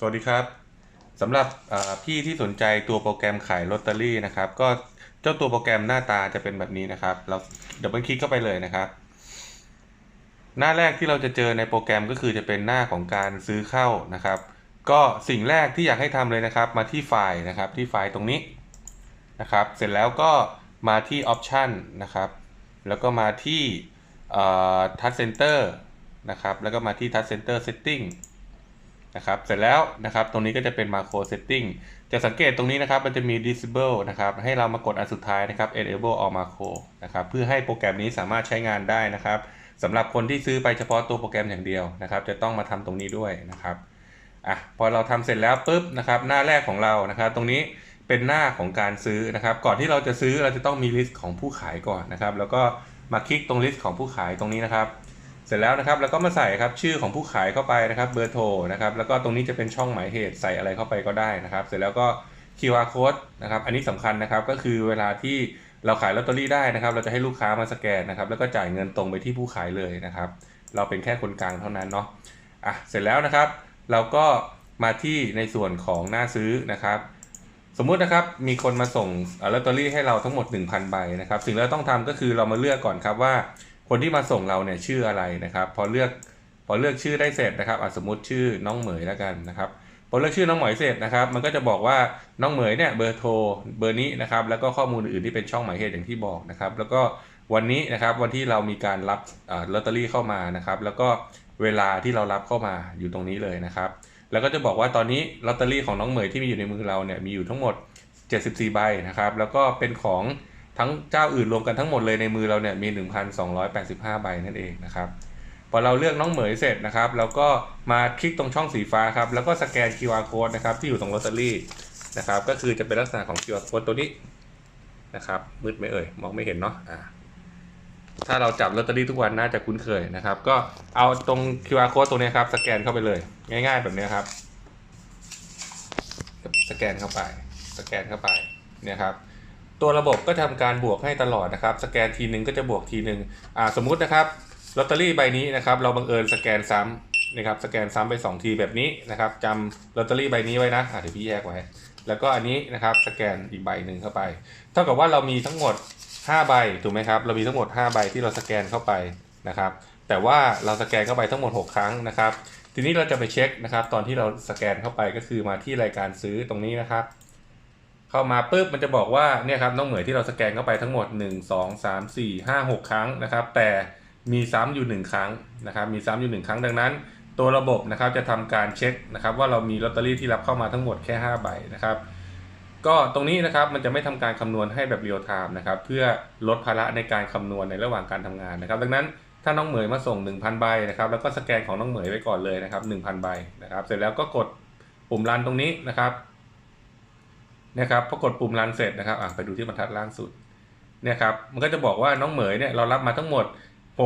สวัสดีครับสำหรับพี่ที่สนใจตัวโปรแกรมขายลอตเตอรี่นะครับ ก็เจ้าตัวโปรแกรมหน้าตาจะเป็นแบบนี้นะครับ เราเดับเบิลคลิกเข้าไปเลยนะครับ หน้าแรกที่เราจะเจอในโปรแกรมก็คือจะเป็นหน้าของการซื้อเข้านะครับ ก็สิ่งแรกที่อยากให้ทำเลยนะครับ มาที่ไฟล์นะครับ ที่ไฟล์ตรงนี้นะครับ เสร็จแล้วก็มาที่ Option นะครับ แล้วก็มาที่ทัชเซนเตอร์นะครับ แล้วก็มาที่ Touch Center Setting นะครับเสร็จแล้วนะครับตรงนี้ก็จะเป็น Macro Setting จะสังเกตตรงนี้นะครับมันจะมี Disable นะครับให้เรามากดอันสุดท้ายนะครับ Enable All Macro นะครับเพื่อให้โปรแกรมนี้สามารถใช้งานได้นะครับสำหรับคนที่ซื้อไปเฉพาะตัวโปรแกรมอย่างเดียวนะครับ จะต้องมาทำตรงนี้ด้วยนะครับอะพอเราทำเสร็จแล้วปุ๊บนะครับหน้าแรกของเรานะครับ ตรงนี้เป็นหน้าของการซื้อนะครับ ก่อนที่เราจะซื้อเราจะต้องมีลิสต์ของผู้ขายก่อนนะครับ แล้วก็มาคลิกตรงลิสต์ของผู้ขายตรงนี้นะครับ เสร็จแล้วนะครับแล้วก็มาใส่ครับชื่อของผู้ขายเข้าไปนะครับเบอร์โทรนะครับแล้วก็ตรงนี้จะเป็นช่องหมายเหตุใส่อะไรเข้าไปก็ได้นะครับ เสร็จแล้วก็ QR code นะครับอันนี้สำคัญนะครับก็คือเวลาที่เราขายลอตเตอรี่ได้นะครับ เราจะให้ลูกค้ามาสแกนนะครับ แล้วก็จ่ายเงินตรงไปที่ผู้ขายเลยนะครับ เราเป็นแค่คนกลางเท่านั้นเนาะอะเสร็จแล้วนะครับ เราก็มาที่ในส่วนของหน้าซื้อนะครับ สมมุตินะครับมีคนมาส่งลอตเตอรี่ให้เราทั้งหมด 1,000ใบนะครับ สิ่งที่เราต้องทำก็คือเรามาเลือกก่อนครับว่า คนที่มาส่งเราเนี่ยชื่ออะไรนะครับ พอเลือกพอเลือกชื่อได้เสร็จนะครับสมมติชื่อน้องเหมยแล้วกันนะครับพอเลือกชื่อน้องเหมยเสร็จนะครับ มันก็จะบอกว่าน้องเหมยเนี่ยเบอร์โทรเบอร์นี้นะครับ แล้วก็ข้อมูลอื่นที่เป็นช่องหมายเหตุอย่างที่บอกนะครับ แล้วก็วันนี้นะครับวันที่เรามีการรับลอตเตอรี่เข้ามานะครับ แล้วก็เวลาที่เรารับเข้ามาอยู่ตรงนี้เลยนะครับ แล้วก็จะบอกว่าตอนนี้ลอตเตอรี่ของน้องเหมยที่มีอยู่ในมือเราเนี่ยมีอยู่ทั้งหมด 74 ใบนะครับ แล้วก็เป็นของ ทั้งเจ้าอื่นรวมกันทั้งหมดเลยในมือเราเนี่ยมี 1,285 ใบนั่นเองนะครับพอเราเลือกน้องเหมยเสร็จนะครับแล้วก็มาคลิกตรงช่องสีฟ้าครับแล้วก็สแกน QR code นะครับที่อยู่ตรงลอตเตอรี่นะครับก็คือจะเป็นลักษณะของ QR code ตัวนี้นะครับมืดไหมเอ่ยมองไม่เห็นเนาะอ่าถ้าเราจับลอตเตอรี่ทุกวันน่าจะคุ้นเคยนะครับ ก็เอาตรง QR code ตรงนี้ครับสแกนเข้าไปเลย ง่าย ๆ แบบนี้ครับ สแกนเข้าไป สแกนเข้าไปเนี่ยครับ ตัวระบบก็ทำการบวกให้ตลอดนะครับ สแกนทีนึงก็จะบวกทีนึงอ่าสมมุตินะครับลอตเตอรี่ใบนี้นะครับ เราบังเอิญสแกนซ้ำนะครับ สแกนซ้ำไป 2 ทีแบบนี้นะครับจำลอตเตอรี่ใบนี้ไว้นะเดี๋ยวพี่แยกไว้ แล้วก็อันนี้นะครับสแกนอีกใบหนึ่งเข้าไป เท่ากับว่าเรามีทั้งหมด 5 ใบถูกไหมครับ เรามีทั้งหมด 5 ใบที่เราสแกนเข้าไปนะครับ แต่ว่าเราสแกนเข้าไปทั้งหมด 6 ครั้งนะครับ ทีนี้เราจะไปเช็คนะครับ ตอนที่เราสแกนเข้าไปก็คือมาที่รายการซื้อตรงนี้นะครับ เข้ามาปุ๊บมันจะบอกว่าเนี่ยครับน้องเหมยที่เราสแกนเข้าไปทั้งหมด 1 2 3 4 5 6 ครั้งนะครับ แต่มีซ้ำอยู่ 1 ครั้งนะครับ มีซ้ำอยู่ 1 ครั้งดังนั้น ตัวระบบนะครับจะทำการเช็คนะครับ ว่าเรามีลอตเตอรี่ที่รับเข้ามาทั้งหมดแค่5ใบนะครับก็ตรงนี้นะครับมันจะไม่ทำการคำนวณให้แบบเรียลไทม์นะครับเพื่อลดภาระในการคำนวณในระหว่างการทำงานนะครับ ดังนั้นถ้าน้องเหมยมาส่ง 1,000 ใบนะครับแล้วก็สแกนของน้องเหมยไว้ก่อนเลยนะครับ1,000 ใบนะครับ เสร็จแล้วก็กดปุ่มรันตรงนี้นะครับ นะครับพอกดปุ่มรันเสร็จนะครับอะไปดูที่บรรทัดล่างสุดเนี่ยครับมันก็จะบอกว่าน้องเหมยเนี่ยเรารับมาทั้งหมด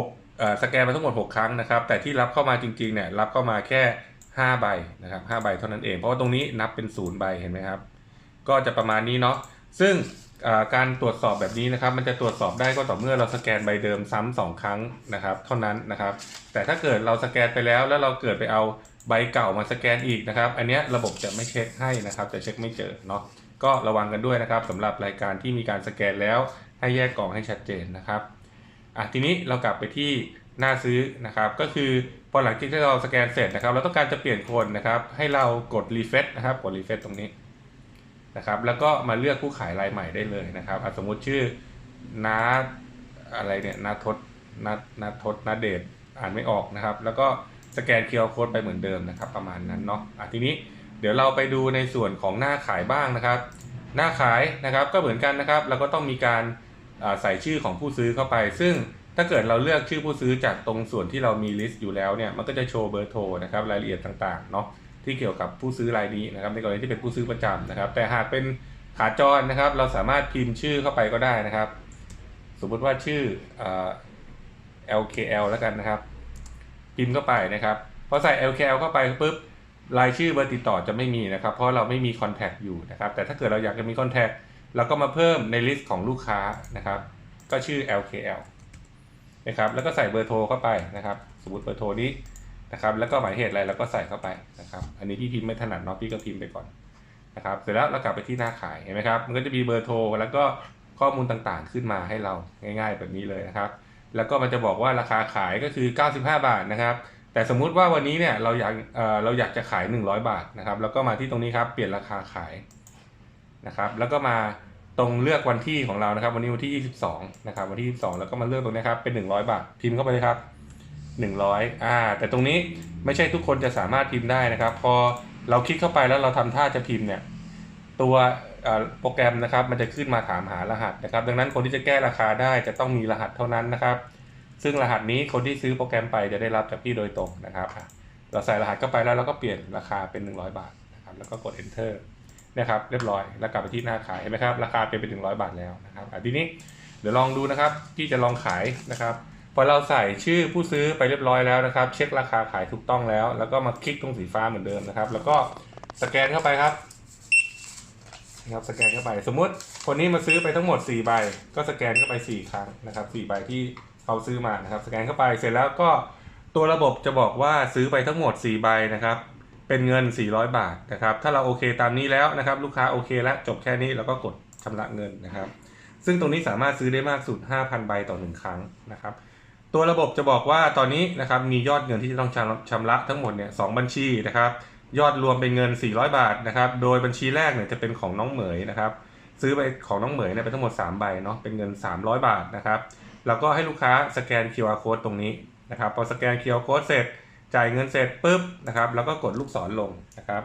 6สแกนมาทั้งหมด 6 ครั้งนะครับ แต่ที่รับเข้ามาจริงๆเนี่ยรับเข้ามาแค่ 5 ใบนะครับ5ใบเท่านั้นเอง เพราะว่าตรงนี้นับเป็น 0 ใบเห็นไหมครับ ก็จะประมาณนี้เนาะซึ่งการตรวจสอบแบบนี้นะครับ มันจะตรวจสอบได้ก็ต่อเมื่อเราสแกนใบเดิมซ้ำสองครั้งนะครับ เท่านั้นนะครับ แต่ถ้าเกิดเราสแกนไปแล้วแล้วเราเกิดไปเอาใบเก่ามาสแกนอีกนะครับ อันนี้ระบบจะไม่เช็คให้นะครับ จะเช็คไม่เจอเนาะ ก็ระวังกันด้วยนะครับสำหรับรายการที่มีการสแกนแล้วให้แยกกล่องให้ชัดเจนนะครับอะทีนี้เรากลับไปที่หน้าซื้อนะครับ ก็คือพอหลังจากที่เราสแกนเสร็จนะครับ เราต้องการจะเปลี่ยนคนนะครับ ให้เรากดรีเฟซนะครับกดรีเฟซตรงนี้นะครับ แล้วก็มาเลือกผู้ขายรายใหม่ได้เลยนะครับสมมุติชื่อนาอะไรเนี่ยนาทศนานาทศนาเดชอ่านไม่ออกนะครับ แล้วก็สแกนเคียร์โค้ดไปเหมือนเดิมนะครับ ประมาณนั้นเนาะอะทีนี้ เดี๋ยวเราไปดูในส่วนของหน้าขายบ้างนะครับ หน้าขายนะครับก็เหมือนกันนะครับ เราก็ต้องมีการใส่ชื่อของผู้ซื้อเข้าไป ซึ่งถ้าเกิดเราเลือกชื่อผู้ซื้อจากตรงส่วนที่เรามีลิสต์อยู่แล้วเนี่ยมันก็จะโชว์เบอร์โทรนะครับรายละเอียดต่างๆเนาะที่เกี่ยวกับผู้ซื้อรายนี้นะครับในกรณีที่เป็นผู้ซื้อประจำนะครับ แต่หากเป็นขาจรนะครับ เราสามารถพิมพ์ชื่อเข้าไปก็ได้นะครับ สมมติว่าชื่อ LKL แล้วกันนะครับ พิมพ์เข้าไปนะครับพอใส่ LKL เข้าไปปุ๊บ รายชื่อเบอร์ติดต่อจะไม่มีนะครับ เพราะเราไม่มีคอนแทคอยู่นะครับ แต่ถ้าเกิดเราอยากจะมีคอนแทคเราก็มาเพิ่มในลิสต์ของลูกค้านะครับ ก็ชื่อ LKL นะครับ แล้วก็ใส่เบอร์โทรเข้าไปนะครับ สมมติเบอร์โทรนี้นะครับ แล้วก็หมายเหตุอะไรเราก็ใส่เข้าไปนะครับ อันนี้พี่พิมพ์ไม่ถนัดเนาะพี่ก็พิมพ์ไปก่อนนะครับ เสร็จแล้วเรากลับไปที่หน้าขายเห็นไหมครับ มันก็จะมีเบอร์โทรแล้วก็ข้อมูลต่างๆ ขึ้นมาให้เราง่าย ๆ แบบนี้เลยนะครับ แล้วก็มันจะบอกว่าราคาขายก็คือ 95 บาทนะครับ แต่สมมุติว่าวันนี้เนี่ยเราอยากเเราอยากจะขาย 100 บาทนะครับ แล้วก็มาที่ตรงนี้ครับ เปลี่ยนราคาขายนะครับ แล้วก็มาตรงเลือกวันที่ของเรานะครับ วันนี้วันที่ 22 นะครับ วันที่ 22 แล้วก็มาเลือกตรงนี้ครับ เป็น 100 บาท พิมพ์เข้าไปเลยครับ 100อ่า แต่ตรงนี้ไม่ใช่ทุกคนจะสามารถพิมพ์ได้นะครับ พอเราคลิกเข้าไปแล้วเราทำท่าจะพิมพ์เนี่ย ตัวโปรแกรมนะครับ มันจะขึ้นมาถามหารหัสนะครับ ดังนั้นคนที่จะแก้ราคาได้จะต้องมีรหัสเท่านั้นนะครับ ซึ่งรหัสนี้คนที่ซื้อโปรแกรมไปจะได้รับจากพี่โดยตรงนะครับอะเราใส่รหัสเข้าไปแล้วเราก็เปลี่ยนราคาเป็น 100 บาทนะครับแล้วก็กด enter นะครับเรียบร้อยแล้วกลับไปที่หน้าขายเห็นไหมครับราคาเป็นไปถึงร้อยบาทแล้วนะครับอะทีนี้เดี๋ยวลองดูนะครับพี่จะลองขายนะครับพอเราใส่ชื่อผู้ซื้อไปเรียบร้อยแล้วนะครับ เช็คราคาขายถูกต้องแล้ว แล้วก็มาคลิกตรงสีฟ้าเหมือนเดิมนะครับ แล้วก็สแกนเข้าไปครับนะครับสแกนเข้าไป สมมุติคนนี้มาซื้อไปทั้งหมด 4 ใบ ก็สแกนเข้าไป 4 ครั้งนะครับ4ใบที่ เขาซื้อมานะครับสแกนเข้าไปเสร็จแล้วก็ตัวระบบจะบอกว่าซื้อไปทั้งหมด 4 ใบนะครับ เป็นเงิน 400 บาทนะครับ ถ้าเราโอเคตามนี้แล้วนะครับ ลูกค้าโอเคแล้วจบแค่นี้เราก็กดชำระเงินนะครับ ซึ่งตรงนี้สามารถซื้อได้มากสุด 5,000 ใบต่อ 1 ครั้งนะครับ ตัวระบบจะบอกว่าตอนนี้นะครับมียอดเงินที่จะต้องชำชำระทั้งหมดเนี่ยสบัญชีนะครับ ยอดรวมเป็นเงิน 400 บาทนะครับ โดยบัญชีแรกเนี่ยจะเป็นของน้องเหมยนะครับ ซื้อไปของน้องเหมยเนี่ยไปทั้งหมด 3 ใบเนาะเป็นเงิน 300 บาทนะครับ แล้วก็ให้ลูกค้าสแกน QR code ตรงนี้นะครับพอสแกน QR code เสร็จ จ่ายเงินเสร็จปุ๊บนะครับแล้วก็กดลูกศรลงนะครับ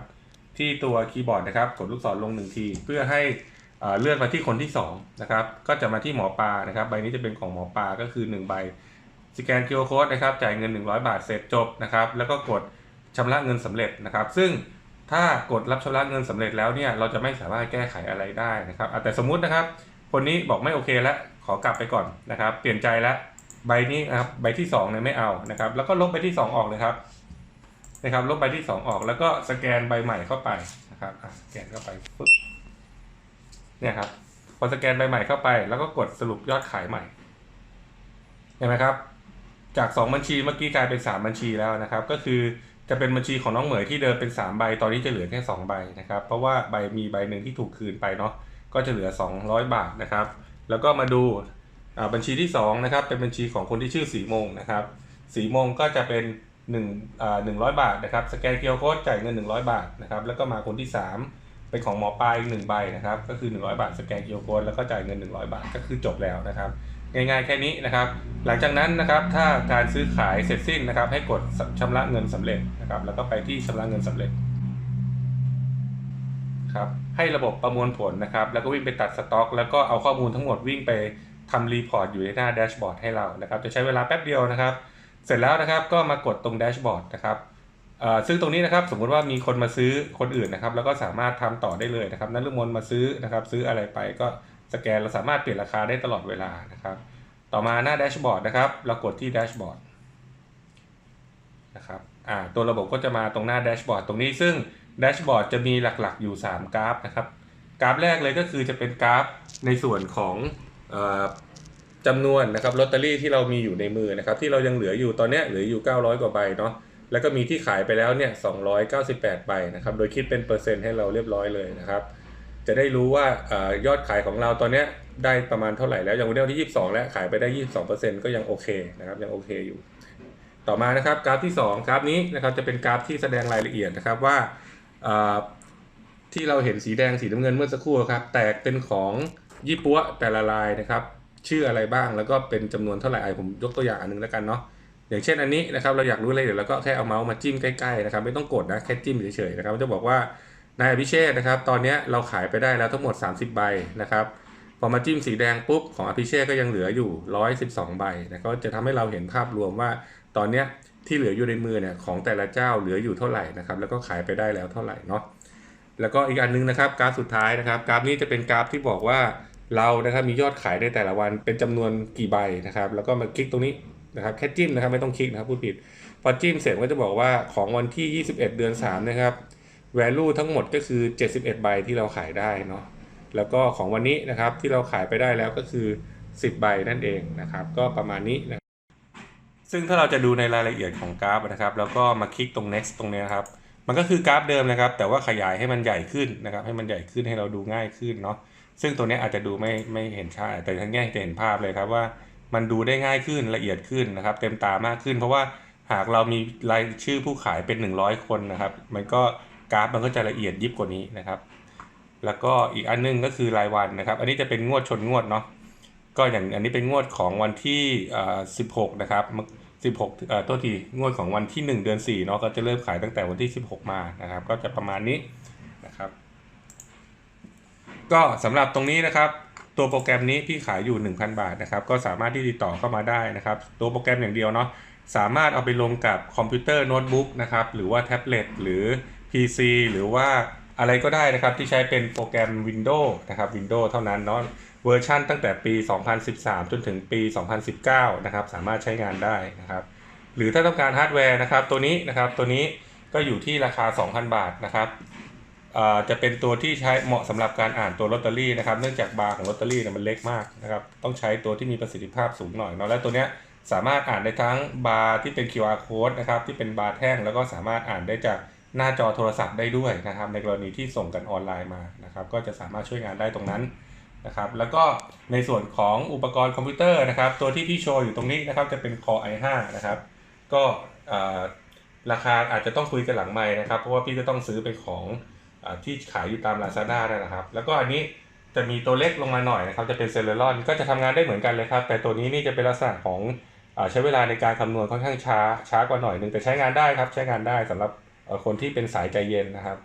ที่ตัวคีย์บอร์ดนะครับกดลูกศรลงหนึ่งที เพื่อให้เอ่อเลื่อนมาที่คนที่2นะครับก็จะมาที่หมอปลานะครับใบนี้จะเป็นของหมอปลาก็คือ 1 ใบสแกน QR code นะครับจ่ายเงิน 100 บาทเสร็จจบนะครับแล้วก็กดชำระเงินสำเร็จนะครับ ซึ่งถ้ากดรับชำระเงินสำเร็จแล้วเนี่ยเราจะไม่สามารถแก้ไขอะไรได้นะครับแต่สมมุตินะครับ คนนี้บอกไม่โอเคแล้วขอกลับไปก่อนนะครับ เปลี่ยนใจแล้วใบนี้นะครับใบที่2เนี่ยไม่เอานะครับ แล้วก็ลบใบที่ 2 ออกเลยครับนะครับ ลบใบที่ 2 ออก แล้วก็สแกนใบใหม่เข้าไปนะครับสแกนเข้าไปปึ๊บเนี่ยครับพอสแกนใบใหม่เข้าไป แล้วก็กดสรุปยอดขายใหม่เห็นไหมครับ จาก 2 บัญชีเมื่อกี้กลายเป็น 3 บัญชีแล้วนะครับ ก็คือจะเป็นบัญชีของน้องเหมยที่เดิมเป็น 3 ใบ ตอนนี้จะเหลือแค่ 2 ใบนะครับ เพราะว่าใบมีใบหนึ่งที่ถูกคืนไปเนาะ ก็จะเหลือ 200 บาทนะครับ แล้วก็มาดูบัญชีที่2นะครับเป็นบัญชีของคนที่ชื่อสีมงนะครับสีมงก็จะเป็น1อ่า100บาทนะครับสแกนเคียวโค้ดจ่ายเงิน 100 บาทนะครับแล้วก็มาคนที่ 3 เป็นของหมอปลายอีกหนึ่งใบนะครับก็คือ 100 บาทสแกนเคียวโค้ดแล้วก็จ่ายเงิน 100 บาทก็คือจบแล้วนะครับ ง่ายๆแค่นี้นะครับ หลังจากนั้นนะครับถ้าการซื้อขายเสร็จสิ้นนะครับให้กดชำระเงินสำเร็จนะครับแล้วก็ไปที่ชำระเงินสำเร็จ ครับให้ระบบประมวลผลนะครับ แล้วก็วิ่งไปตัดสต็อก แล้วก็เอาข้อมูลทั้งหมดวิ่งไปทำรีพอร์ตอยู่ในหน้าแดชบอร์ดให้เรานะครับ จะใช้เวลาแป๊บเดียวนะครับ เสร็จแล้วนะครับก็มากดตรงแดชบอร์ดนะครับซึ่งตรงนี้นะครับสมมุติว่ามีคนมาซื้อคนอื่นนะครับ แล้วก็สามารถทำต่อได้เลยนะครับนักลงมนมาซื้อนะครับ ซื้ออะไรไปก็สแกนเราสามารถเปลี่ยนราคาได้ตลอดเวลานะครับ ต่อมาหน้าแดชบอร์ดนะครับ เรากดที่แดชบอร์ดนะครับตัวระบบก็จะมาตรงหน้าแดชบอร์ดตรงนี้ซึ่ง แดชบอร์ดจะมีหลักๆ อยู่ 3 กราฟนะครับ กราฟแรกเลยก็คือจะเป็นกราฟในส่วนของออจำนวนนะครับลอตเตอรี่ที่เรามีอยู่ในมือนะครับที่เรายังเหลืออยู่ตอนนี้เหลืออยู่ 900 กว่าใบเนาะแล้วก็มีที่ขายไปแล้วเนี่ย 298 ใบนะครับ โดยคิดเป็นเปอร์เซ็นต์ให้เราเรียบร้อยเลยนะครับ จะได้รู้ว่าอยอดขายของเราตอนนี้ได้ประมาณเท่าไหร่แล้ว อย่างวันนี้วันที่ 22 แล้วขายไปได้ 22%ก็ยังโอเคนะครับยังโอเคอยู่ ต่อมานะครับกราฟที่ 2 กราฟนี้นะครับจะเป็นกราฟที่แสดงรายละเอียดนะครับว่า ที่เราเห็นสีแดงสีน้ำเงินเมื่อสักครู่ครับ แตกเป็นของยี่ปัวแต่ละลายนะครับ ชื่ออะไรบ้างแล้วก็เป็นจำนวนเท่าไหร่ผมยกตัวอย่างอันหนึงแล้วกันเนาะอย่างเช่นอันนี้นะครับเราอยากรู้อะไรเดี๋ยวเราก็แค่เอาเมาส์มาจิ้มใกล้ๆนะครับไม่ต้องกดนะแค่จิ้มเฉยๆนะครับจะบอกว่านายอภิเชษนะครับ ตอนนี้เราขายไปได้แล้วทั้งหมด 30 ใบนะครับพอมาจิ้มสีแดงปุ๊บของอภิเชษก็ยังเหลืออยู่ 112 ใบนะก็จะทำให้เราเห็นภาพรวมว่าตอนนี้ ที่เหลืออยู่ในมือเนี่ยของแต่ละเจ้าเหลืออยู่เท่าไหร่นะครับแล้วก็ขายไปได้แล้วเท่าไหร่เนาะแล้วก็อีกอันนึงนะครับกราฟสุดท้ายนะครับ กราฟนี้จะเป็นกราฟที่บอกว่าเรานะครับมียอดขายในแต่ละวันเป็นจำนวนกี่ใบนะครับ แล้วก็มาคลิกตรงนี้นะครับแค่จิ้มนะครับไม่ต้องคลิกนะครับพูดผิดพอจิ้มเสร็จก็จะบอกว่าของวันที่ 21 เดือน 3 นะครับ value ทั้งหมดก็คือ 71 ใบที่เราขายได้เนาะแล้วก็ของวันนี้นะครับที่เราขายไปได้แล้วก็คือ 10 ใบนั่นเองนะครับ ก็ประมาณนี้นะ ซึ่งถ้าเราจะดูในรายละเอียดของกราฟนะครับ แล้วก็มาคลิกตรง next ตรงนี้ยครับ มันก็คือกราฟเดิมนะครับ แต่ว่าขยายให้มันใหญ่ขึ้นนะครับ ให้มันใหญ่ขึ้นให้เราดูง่ายขึ้นเนาะ ซึ่งตัวนี้อาจจะดูไม่ไม่เห็นชัดแต่ทั้งแง่จะเห็นภาพเลยครับว่ามันดูได้ง่ายขึ้นละเอียดขึ้นนะครับ เต็มตามากขึ้น เพราะว่าหากเรามีรายชื่อผู้ขายเป็น 100 คนนะครับ มันก็กราฟมันก็จะละเอียดยิบกว่านี้นะครับ แล้วก็อีกอันนึงก็คือรายวันนะครับ อันนี้จะเป็นงวดชนงวดเนาะ ก็อย่างอันนี้เป็นงวดของวันที่16นะครับ16เอ่อตัวทีงวดของวันที่ 1 เดือน4เนาะก็จะเริ่มขายตั้งแต่วันที่ 16 มานะครับ ก็จะประมาณนี้นะครับ ก็สำหรับตรงนี้นะครับ ตัวโปรแกรมนี้พี่ขายอยู่ 1,000 บาทนะครับ ก็สามารถที่ติดต่อเข้ามาได้นะครับ ตัวโปรแกรมอย่างเดียวเนาะสามารถเอาไปลงกับคอมพิวเตอร์โน้ตบุ๊กนะครับหรือว่าแท็บเล็ตหรือ PC หรือว่าอะไรก็ได้นะครับที่ใช้เป็นโปรแกรม Windows นะครับ Windows เท่านั้นเนาะ เวอร์ชันตั้งแต่ปี 2013 จนถึงปี 2019 นะครับ สามารถใช้งานได้นะครับ หรือถ้าต้องการฮาร์ดแวร์นะครับ ตัวนี้นะครับ ตัวนี้ก็อยู่ที่ราคา 2,000 บาทนะครับจะเป็นตัวที่ใช้เหมาะสำหรับการอ่านตัวลอตเตอรี่นะครับ เนื่องจากบาร์ของลอตเตอรี่เนี่ยมันเล็กมากนะครับ ต้องใช้ตัวที่มีประสิทธิภาพสูงหน่อยเนาะ และตัวเนี้ยสามารถอ่านได้ทั้งบาร์ที่เป็น QR code นะครับ ที่เป็นบาร์แท่ง แล้วก็สามารถอ่านได้จากหน้าจอโทรศัพท์ได้ด้วยนะครับ ในกรณีที่ส่งกันออนไลน์มานะครับ ก็จะสามารถช่วยงานได้ตรงนั้น นะครับแล้วก็ในส่วนของอุปกรณ์คอมพิวเตอร์นะครับ ตัวที่พี่โชว์อยู่ตรงนี้นะครับจะเป็น Core i5 นะครับ ก็ราคาอาจจะต้องคุยกันหลังไม้นะครับ เพราะว่าพี่ก็ต้องซื้อเป็นของอที่ขายอยู่ตาม Lazada ได้นะครับ แล้วก็อันนี้จะมีตัวเล็กลงมาหน่อยนะครับ จะเป็นเซเลรอนก็จะทำงานได้เหมือนกันเลยครับ แต่ตัวนี้นี่จะเป็นลักษณะของอใช้เวลาในการคำนวณค่อนข้างช้าช้ากว่าหน่อยนึงแต่ใช้งานได้ครับ ใช้งานได้สำหรับคนที่เป็นสายใจเย็นนะครับ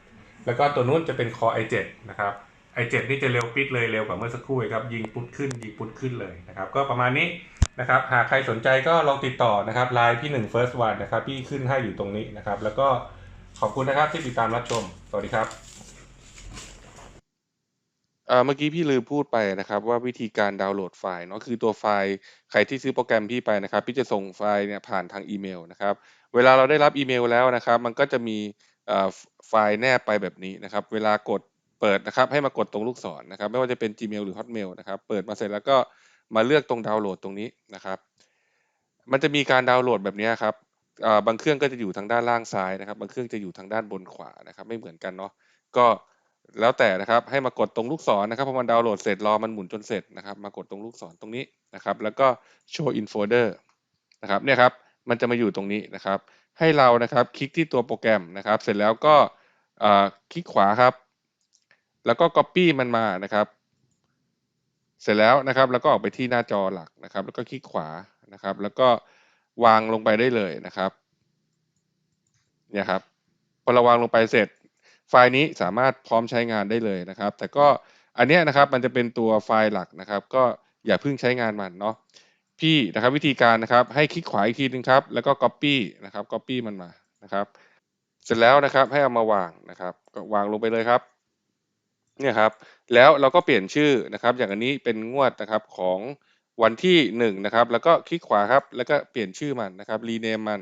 แล้วก็ตัวนู้นจะเป็น Core i7 นะครับ i7 นี่จะเร็วปิดเลยเร็วกว่าเมื่อสักครู่ครับยิงปุ๊ดขึ้นยิงปุ๊ดขึ้นเลยนะครับก็ประมาณนี้นะครับหากใครสนใจก็ลองติดต่อนะครับไลน์พี่หนึ่ง first one นะครับพี่ขึ้นให้อยู่ตรงนี้นะครับ แล้วก็ขอบคุณนะครับที่ติดตามรับชม สวัสดีครับเอ่อเมื่อกี้พี่ลืมพูดไปนะครับว่าวิธีการดาวน์โหลดไฟล์เนาะคือตัวไฟล์ใครที่ซื้อโปรแกรมพี่ไปนะครับพี่จะส่งไฟล์เนี่ยผ่านทางอีเมลนะครับเวลาเราได้รับอีเมลแล้วนะครับ มันก็จะมีเอ่อไฟล์แนบไปแบบนี้นะครับ เวลากด เปิดนะครับให้มากดตรงลูกศรนะครับ ไม่ว่าจะเป็น Gmail หรือ Hotmail นะครับ เปิดมาเสร็จแล้วก็มาเลือกตรงดาวน์โหลดตรงนี้นะครับ มันจะมีการดาวน์โหลดแบบนี้ครับบางเครื่องก็จะอยู่ทางด้านล่างซ้ายนะครับ บางเครื่องจะอยู่ทางด้านบนขวานะครับ ไม่เหมือนกันเนาะก็แล้วแต่นะครับให้มากดตรงลูกศรนะครับพอมันดาวน์โหลดเสร็จรอมันหมุนจนเสร็จนะครับ มากดตรงลูกศรตรงนี้นะครับ แล้วก็ show in folder นะครับเนี่ยครับมันจะมาอยู่ตรงนี้นะครับ ให้เรานะครับคลิกที่ตัวโปรแกรมนะครับ เสร็จแล้วก็คลิกขวาครับ แล้วก็ copy มันมานะครับ เสร็จแล้วนะครับ แล้วก็ออกไปที่หน้าจอหลักนะครับ แล้วก็คลิกขวานะครับ แล้วก็วางลงไปได้เลยนะครับเนี่ยครับพอเราวางลงไปเสร็จ ไฟล์นี้สามารถพร้อมใช้งานได้เลยนะครับ แต่ก็อันนี้นะครับมันจะเป็นตัวไฟล์หลักนะครับ ก็อย่าเพิ่งใช้งานมันเนาะพี่นะครับวิธีการนะครับให้คลิกขวาอีกทีนึงครับ แล้วก็ copy นะครับ copy มันมานะครับ เสร็จแล้วนะครับให้เอามาวางนะครับ ก็วางลงไปเลยครับ เนี่ยครับแล้วเราก็เปลี่ยนชื่อนะครับ อย่างอันนี้เป็นงวดนะครับของวันที่หนึ่งนะครับแล้วก็คลิกขวาครับแล้วก็เปลี่ยนชื่อมันนะครับ rename มัน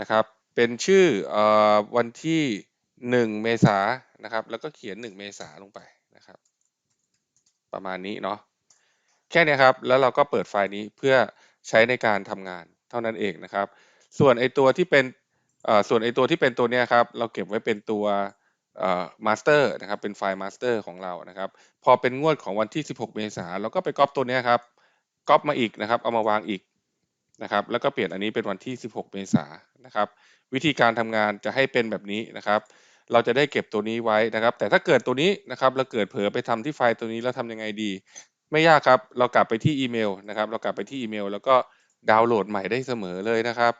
นะครับเป็นชื่อเอ่อวันที่หนึ่งเมษานะครับแล้วก็เขียนหนึ่งเมษาลงไปนะครับ ประมาณนี้เนาะแค่นี้ครับแล้วเราก็เปิดไฟล์นี้เพื่อใช้ในการทำงานเท่านั้นเองนะครับ ส่วนไอตัวที่เป็นเอ่อส่วนไอตัวที่เป็นตัวเนี้ยครับเราเก็บไว้เป็นตัว มาสเตอร์นะครับเป็นไฟล์มาสเตอร์ของเรานะครับ พอเป็นงวดของวันที่ 16 เมษายนเราก็ไปก๊อปตัวนี้ครับก๊อปมาอีกนะครับ เอามาวางอีกนะครับ แล้วก็เปลี่ยนอันนี้เป็นวันที่ 16 เมษายนนะครับ วิธีการทำงานจะให้เป็นแบบนี้นะครับ เราจะได้เก็บตัวนี้ไว้นะครับ แต่ถ้าเกิดตัวนี้นะครับ เราเกิดเผลอไปทำที่ไฟล์ตัวนี้แล้วทำยังไงดี ไม่ยากครับ เรากลับไปที่อีเมลนะครับ เรากลับไปที่อีเมล แล้วก็ดาวน์โหลดใหม่ได้เสมอเลยนะครับ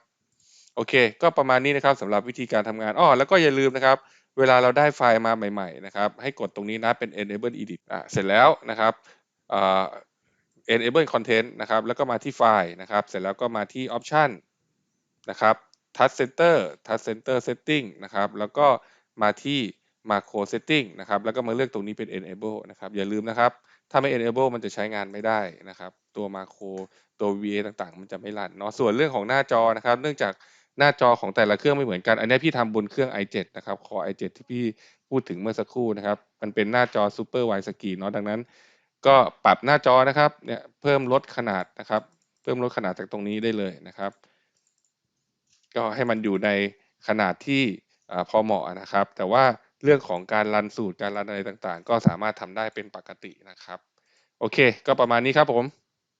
โอเค ก็ประมาณนี้นะครับสำหรับวิธีการทำงานอ้อแล้วก็อย่าลืมนะครับ เวลาเราได้ไฟล์มาใหม่ๆนะครับให้กดตรงนี้นะเป็น enable edit อะเสร็จแล้วนะครับอ่า enable content นะครับแล้วก็มาที่ไฟล์นะครับเสร็จแล้วก็มาที่ option นะครับ touch center touch center setting นะครับแล้วก็มาที่ macro setting นะครับแล้วก็มาเลือกตรงนี้เป็น enable นะครับอย่าลืมนะครับถ้าไม่ enable มันจะใช้งานไม่ได้นะครับ ตัว macro ตัว VA ต่างๆ มันจะไม่รันเนาะส่วนเรื่องของหน้าจอนะครับ เนื่องจาก หน้าจอของแต่ละเครื่องไม่เหมือนกัน อันนี้พี่ทำบนเครื่อง i7 นะครับ Core i7 ที่พี่พูดถึงเมื่อสักครู่นะครับ มันเป็นหน้าจอ Super Wide Screen เนาะดังนั้น ก็ปรับหน้าจอนะครับเนี่ยเพิ่มลดขนาดนะครับ เพิ่มลดขนาดจากตรงนี้ได้เลยนะครับ ก็ให้มันอยู่ในขนาดที่อพอเหมาะนะครับ แต่ว่าเรื่องของการรันสูตรการรันอะไรต่างๆ ก็สามารถทำได้เป็นปกตินะครับ โอเค ก็ประมาณนี้ครับผม